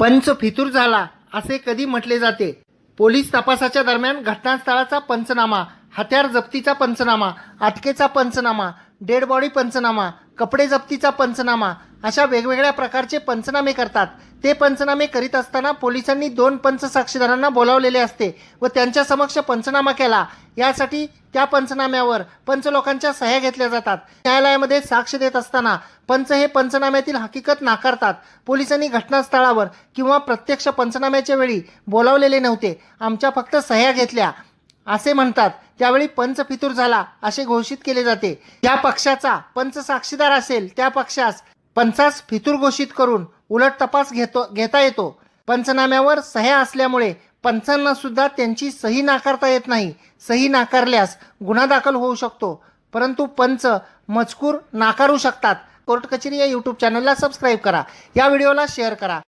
पंच फितूर झाला असे कधी म्हटले जाते. पोलीस तपासाच्या दरम्यान घटनास्थळाचा पंचनामा हत्यार जप्तीचा पंचनामा अटकेचा पंचनामा डेड बॉडी पंचनामा कपडे जप्तीचा पंचनामा. अशा वेगवेगळ्या प्रकारचे पंचनामे करतात. ते पंचनामे करीत असताना पोलिसांनी दोन पंच साक्षीदारांना बोलावलेले असते व त्यांच्या समक्ष पंचनामा केला. यासाठी त्या पंचनाम्यावर पंच लोकांच्या सह्या घेतल्या जातात. न्यायालयामध्ये साक्ष देत असताना पंच हे पंचनाम्यातील हकीकत नाकारतात. पोलिसांनी घटनास्थळावर किंवा प्रत्यक्ष पंचनाम्याच्या वेळी बोलावलेले नव्हते. आमच्या फक्त सह्या घेतल्या. असे म्हणतात. त्यावेळी पंच फितूर झाला असे घोषित केले जाते. ज्या पक्षाचा पंच साक्षीदार असेल त्या पक्षास पंचास फितूर घोषित करून उलट तपास घेतो घेता येतो. पंचनाम्यावर सह्या असल्यामुळे पंचांना सुद्धा त्यांची सही नाकारता येत नाही. सही नाकारल्यास गुन्हा दाखल होऊ शकतो. परंतु पंच मजकूर नाकारू शकतात. कोर्ट कचेरी या यूट्यूब चॅनलला सबस्क्राईब करा. या व्हिडिओला शेअर करा.